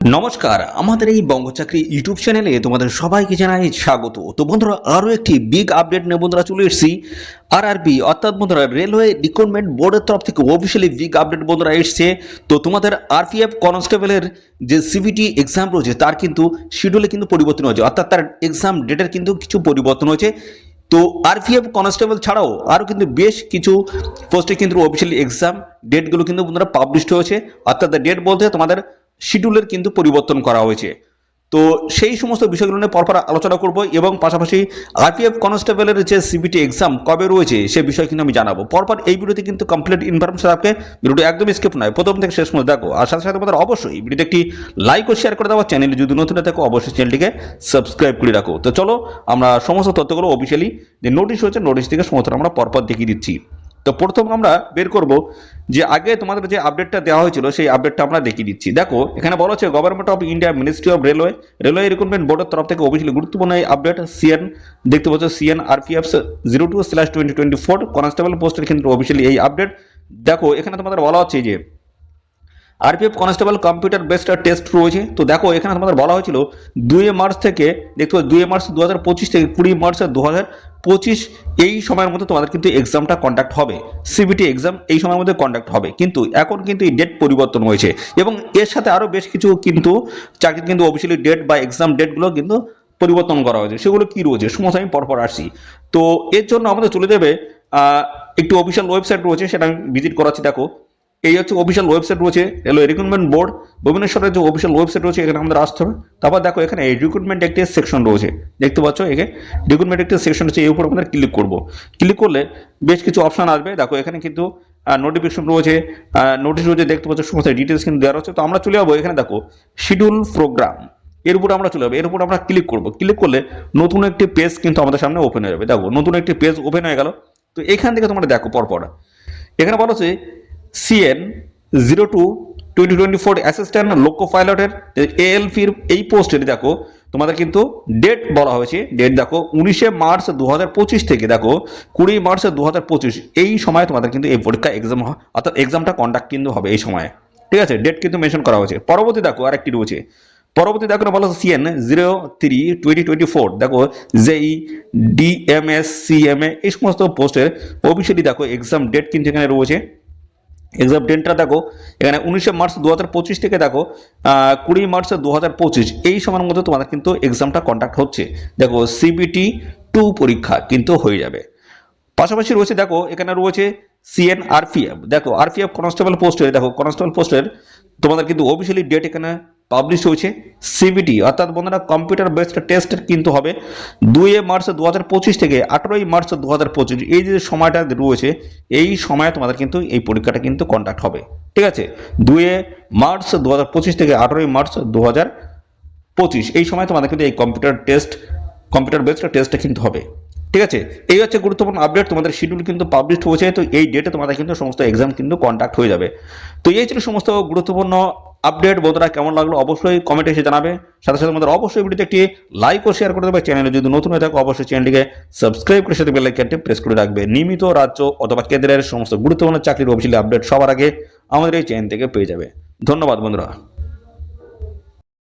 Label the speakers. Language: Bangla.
Speaker 1: নমস্কার, আমাদের এই বঙ্গচাকরি ইউটিউব চ্যানেলে তোমাদের সবাইকে জানাই স্বাগত। তো বন্ধুরা, আরও একটি বিগ আপডেট নিয়ে বন্ধুরা চলে এসেছি। আর আর আরবি অর্থাৎ বন্ধুরা রেলওয়ে রিক্রুটমেন্ট বোর্ডের তরফ থেকে অফিসিয়ালি বিগ আপডেট বন্ধুরা এসছে। তো তোমাদের আরপিএফ কনস্টেবলের যে সিবিটি এক্সাম রয়েছে, তার কিন্তু শিডিউলে কিন্তু পরিবর্তন হয়েছে। অর্থাৎ তার এক্সাম ডেটের কিন্তু কিছু পরিবর্তন হয়েছে। তো আরপিএফ কনস্টেবল ছাড়াও আরও কিন্তু বেশ কিছু পোস্টে কিন্তু অফিসিয়ালি এক্সাম ডেটগুলো কিন্তু বন্ধুরা পাবলিশড হয়েছে। অর্থাৎ ডেট বলতে তোমাদের শিডিউলের কিন্তু পরিবর্তন করা হয়েছে। তো সেই সমস্ত বিষয়গুলো নিয়ে পরপর আলোচনা করব এবং পাশাপাশি আরপিএফ কনস্টেবলের যে সিবিটি এক্সাম কবে রয়েছে সে বিষয় কিন্তু আমি জানাব। পরপর এই ভিডিওতে কিন্তু কমপ্লিট ইনফরমেশন থাকবে। ভিডিওটি একদম স্কিপ নয়। প্রথম থেকে শেষ পর্যন্ত দেখো। আর সাথে সাথে তোমাদের অবশ্যই ভিডিওতে একটি লাইক ও শেয়ার করে দেওয়া। চ্যানেলে যদি নতুন থাকো, অবশ্যই চ্যানেলটিকে সাবস্ক্রাইব করে রাখো। তো চলো আমরা সমস্ত তথ্যগুলো অফিসিয়ালি যে নোটিশ হয়েছে নোটিশ থেকে সমস্ত আমরা পরপর দেখিয়ে দিচ্ছি। তো প্রথম আমরা বের করব যে আগে তোমাদের যে আপডেটটা দেওয়া হয়েছিল, সেই আপডেটটা আমরা দেখিয়ে দিচ্ছি। দেখো, এখানে বলা হচ্ছে government of India ministry of railway railway recruitment বোর্ডের তরফ থেকে অফিসিয়ালি গুরুত্বপূর্ণ এই আপডেট সিএন দেখতে পাচ্ছ CN RPF zero two slash twenty twenty four constable পোস্টের কিন্তু অফিসিয়ালি এই আপডেট দেখো, এখানে তোমাদের বলা হচ্ছে যে RPF constable computer based test রয়েছে তো দেখো, এখানে তোমাদের বলা হয়েছিল দুই মার্চ থেকে, দেখতে পাচ্ছ দুই মার্চ দু হাজার পঁচিশ থেকে কুড়ি মার্চ দু হাজার পঁচিশ এই সময়ের মধ্যে তোমাদের কিন্তু এক্সামটা কন্ডাক্ট হবে। সিবিটি এক্সাম এই সময়ের মধ্যে কন্ডাক্ট হবে। কিন্তু এখন কিন্তু এই ডেট পরিবর্তন হয়েছে। এবং এর সাথে আরও বেশ কিছু কিন্তু চাকরির কিন্তু অফিসিয়ালি ডেট বা এক্সাম ডেটগুলো কিন্তু পরিবর্তন করা হয়েছে। সেগুলো কি রয়েছে? সমস্ত আমি পরপর আসছি। তো এর জন্য আমাদের চলে যাবে একটি অফিসিয়াল ওয়েবসাইট রয়েছে, সেটা আমি ভিজিট করাচ্ছি, দেখো। এই হচ্ছে অফিসিয়াল ওয়েবসাইট রয়েছে রেলওয়ে রিক্রুটমেন্ট বোর্ড ভুবনেশ্বরের যে অফিসিয়াল ওয়েবসাইট রয়েছে, এখানে আমাদের আসতে হবে। তারপর দেখো, এখানে এই রিক্রুটমেন্ট একটি সেকশন রয়েছে। দেখতে পাচ্ছ এখানে রিক্রুটমেন্ট একটি সেকশন রয়েছে এই উপর আমাদের ক্লিক করব। ক্লিক করলে বেশ কিছু অপশন আসবে। দেখো, এখানে কিন্তু নোটিফিকেশন রয়েছে। নোটিশ রয়েছে, দেখতে পাচ্ছ, সমস্ত ডিটেলস কিন্তু দেওয়া রয়েছে। তো আমরা চলে যাব এখানে, দেখো শিডিউল প্রোগ্রাম এর উপর আমরা চলে যাব। এর উপর আমরা ক্লিক করব। ক্লিক করলে নতুন একটি পেজ কিন্তু আমাদের সামনে ওপেন হয়ে যাবে। দেখো, নতুন একটি পেজ ওপেন হয়ে গেল। তো এখান থেকে তোমরা দেখো পরপর। এখানে বলা হচ্ছে CN zero two twenty twenty four assistant loco পাইলটের এএলপির এই পোস্টের দেখো, তোমাদের কিন্তু ডেট বলা হয়েছে। ডেট দেখো, উনিশে মার্চ দু হাজার পঁচিশ থেকে দেখো, কুড়ি মার্চ দু হাজার পঁচিশ, এই সময় তোমাদের কিন্তু এই পরীক্ষা এক্সাম অর্থাৎ এক্সামটা কন্ডাক্ট কিন্তু হবে এই সময়ে। ঠিক আছে? ডেট কিন্তু মেনশন করা হয়েছে। পরবর্তী দেখো, আরেকটি রয়েছে। পরবর্তী দেখো বলা হচ্ছে CN zero three twenty twenty four দেখো জেই ডিএমএস সিএমএ এই সমস্ত পোস্টের অফিসিয়ালি দেখো এক্সাম ডেট কিন্তু এখানে রয়েছে। এক্সাম ডেটটা দেখো, এখানে উনিশে মার্চ দু হাজার পঁচিশ থেকে দেখো কুড়ি মার্চ দু হাজার পঁচিশ, এই সময়ের মধ্যে তোমাদের কিন্তু এক্সামটা কন্ডাক্ট হচ্ছে। দেখো সিবিটি টু পরীক্ষা কিন্তু হয়ে যাবে। পাশাপাশি রয়েছে দেখো, এখানে রয়েছে সিএন আরপিএফ দেখো আরপিএফ কনস্টেবল পোস্টের দেখো কনস্টেবল পোস্টের তোমাদের কিন্তু অফিসিয়ালি ডেট এখানে পাবলিশ হয়েছে সিবিটি অর্থাৎ বন্ধুরা কম্পিউটার বেসড টেস্ট কিন্তু হবে দুই মার্চ দু হাজার পঁচিশ থেকে আঠেরোই মার্চ দু হাজার পঁচিশ। এই যে সময়টা রয়েছে, এই সময়ে তোমাদের কিন্তু এই পরীক্ষাটা কিন্তু কন্ডাক্ট হবে। ঠিক আছে? দুই মার্চ দু হাজার পঁচিশ থেকে আঠেরোই মার্চ দু হাজার পঁচিশ। এই সময় তোমাদের কিন্তু এই কম্পিউটার টেস্ট কম্পিউটার বেসড টেস্টটা কিন্তু হবে। ঠিক আছে? এই হচ্ছে গুরুত্বপূর্ণ আপডেট তোমাদের শিডিউল কিন্তু পাবলিশ হয়েছে, তো এই ডেটে তোমাদের কিন্তু সমস্ত এক্সাম কিন্তু কন্ডাক্ট হয়ে যাবে। তো এই ছিল সমস্ত গুরুত্বপূর্ণ আপডেট বন্ধুরা কেমন লাগল অবশ্যই কমেন্টে এসে জানাবে। সাথে সাথে আমাদের অবশ্যই ভিডিওতে একটি লাইক ও শেয়ার করে দেবে। চ্যানেলে যদি নতুন হয়ে থাকো, অবশ্যই চ্যানেলটিকে সাবস্ক্রাইব করে সাথে বেলাইকনটি প্রেস করে রাখবে। নিয়মিত রাজ্য অথবা কেন্দ্রের সমস্ত গুরুত্বপূর্ণ চাকরির অফিসিয়ালি আপডেট সবার আগে আমাদের এই চ্যানেল থেকে পেয়ে যাবে। ধন্যবাদ বন্ধুরা।